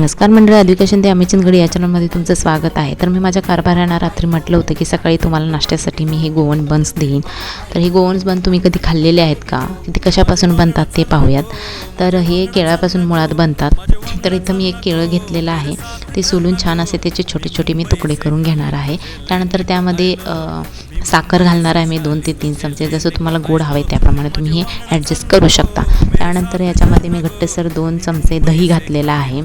नमस्कार मंडळ एज्युकेशन ते अमिचंदगडी या चॅनलमध्ये तुमचं स्वागत आहे. तर मी माझ्या कारभारांना रात्री म्हटलं होतं की सकाळी तुम्हाला नाश्त्यासाठी मी हे गोवन बन्स देईन. तर हे गोवन्स बन तुम्ही कधी खाल्लेले आहेत का? ते कशापासून बनतात ते पाहूयात. तर हे केळापासून मुळात बनतात. तर इथं मी एक केळं घेतलेलं आहे. ते सोलून छान असे त्याचे छोटे छोटे मी तुकडे करून घेणार आहे. त्यानंतर त्यामध्ये साखर घालणार आहे मी दोन ते तीन चमचे. जसं तुम्हाला गोड हवे त्याप्रमाणे तुम्ही हे ॲडजस्ट करू शकता. त्यानंतर याच्यामध्ये मी घट्टसर दोन चमचे दही घातलेलं आहे.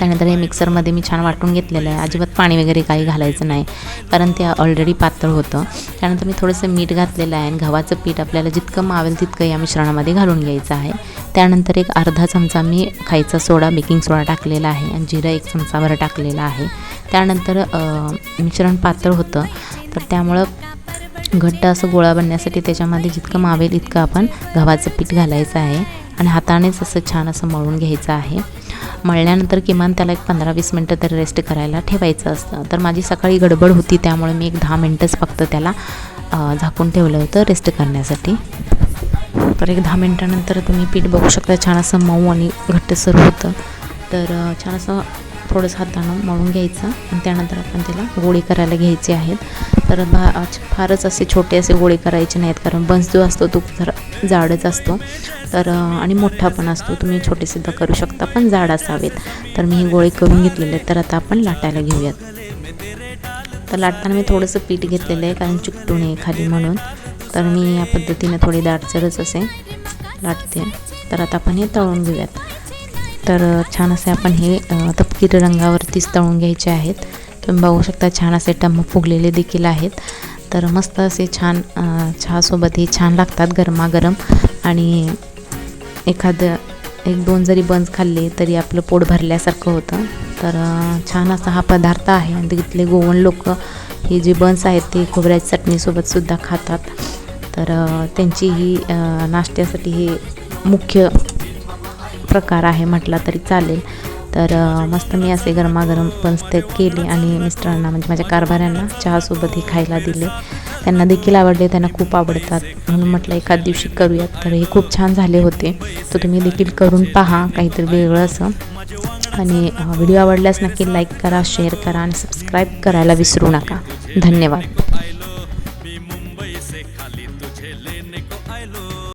त्यानंतर हे मिक्सरमध्ये मी छान वाटून घेतलेलं आहे. अजिबात पाणी वगैरे काही घालायचं नाही कारण ते ऑलरेडी पातळ होतं. त्यानंतर मी थोडंसं मीठ घातलेलं आहे आणि गव्हाचं पीठ आपल्याला जितकं मावेल तितकं या मिश्रणामध्ये घालून घ्यायचं आहे. त्यानंतर एक अर्धा चमचा मी खायचा सोडा बेकिंग सोडा टाकलेला आहे आणि जिरं एक चमचाभर टाकलेला आहे. त्यानंतर मिश्रण पातळ होतं. तर त्यामुळं घट्ट असं गोळा बनण्यासाठी त्याच्यामध्ये जितकं मावेल इतकं आपण गव्हाचं पीठ घालायचं आहे. आणि हातानेच असं छान असं मळून घ्यायचं आहे. मळल्यानंतर किमान त्याला एक पंधरा वीस मिनटं तरी रेस्ट करायला ठेवायचं असतं. तर माझी सकाळी गडबड होती त्यामुळे मी एक दहा मिनटंच फक्त त्याला झाकून ठेवलं होतं रेस्ट करण्यासाठी. तर एक दहा मिनटानंतर तुम्ही पीठ बघू शकता छान असं मऊ आणि घट्टसर होतं. तर छान असं थोडंसं हातानं मळून घ्यायचं आणि त्यानंतर आपण त्याला गोळे करायला घ्यायचे आहेत. तर भा फारच असे छोटे असे गोळे करायचे नाहीत कारण बन्स जो असतो तो जरा जाडच असतो. तर आणि मोठा पण असतो. तुम्ही छोटेसुद्धा करू शकता पण जाड असावेत. तर मी हे गोळे करून घेतलेले आहेत. तर आता आपण लाटायला घेऊयात. तर लाटताना मी थोडंसं पीठ घेतलेलं आहे कारण चिकटू नये खाली म्हणून. तर मी या पद्धतीने थोडी दाटसरच असे लाटते. तर आता आपण हे तळून घेऊयात. तर छान असे आपण हे तपकिरी रंगावरतीच तळून घ्यायचे आहेत. तुम्ही बघू शकता छान असे टम्म फुगलेले देखील आहेत. तर मस्त असे छान चहासोबत हे छान लागतात गरमागरम. आणि एखादं एक दोन जरी बन्स खाल्ले तरी आपलं पोट भरल्यासारखं होतं. तर छान असा हा पदार्थ आहे. आणि तिथले गोवन लोक हे जे बन्स आहेत ते खोबऱ्याच्या चटणीसोबतसुद्धा खातात. तर त्यांची ही नाश्त्यासाठी हे मुख्य प्रकार आहे म्हटला तरी चालेल. तर मस्त मी असे गरमागरम बन्स ते केले आणि मिस्टरांना म्हणजे माझ्या कारभाऱ्यांना चहासोबत हे खायला दिले. त्यांना देखील आवडले त्यांना खूप आवडतात. म्हणून म्हटलं एखाद दिवशी करूयात. तर हे खूप छान झाले होते. तर तुम्ही देखील करून पहा काहीतरी वेगळं असं. आणि व्हिडिओ आवडल्यास नक्की लाईक करा शेअर करा आणि सबस्क्राईब करायला विसरू नका. धन्यवाद.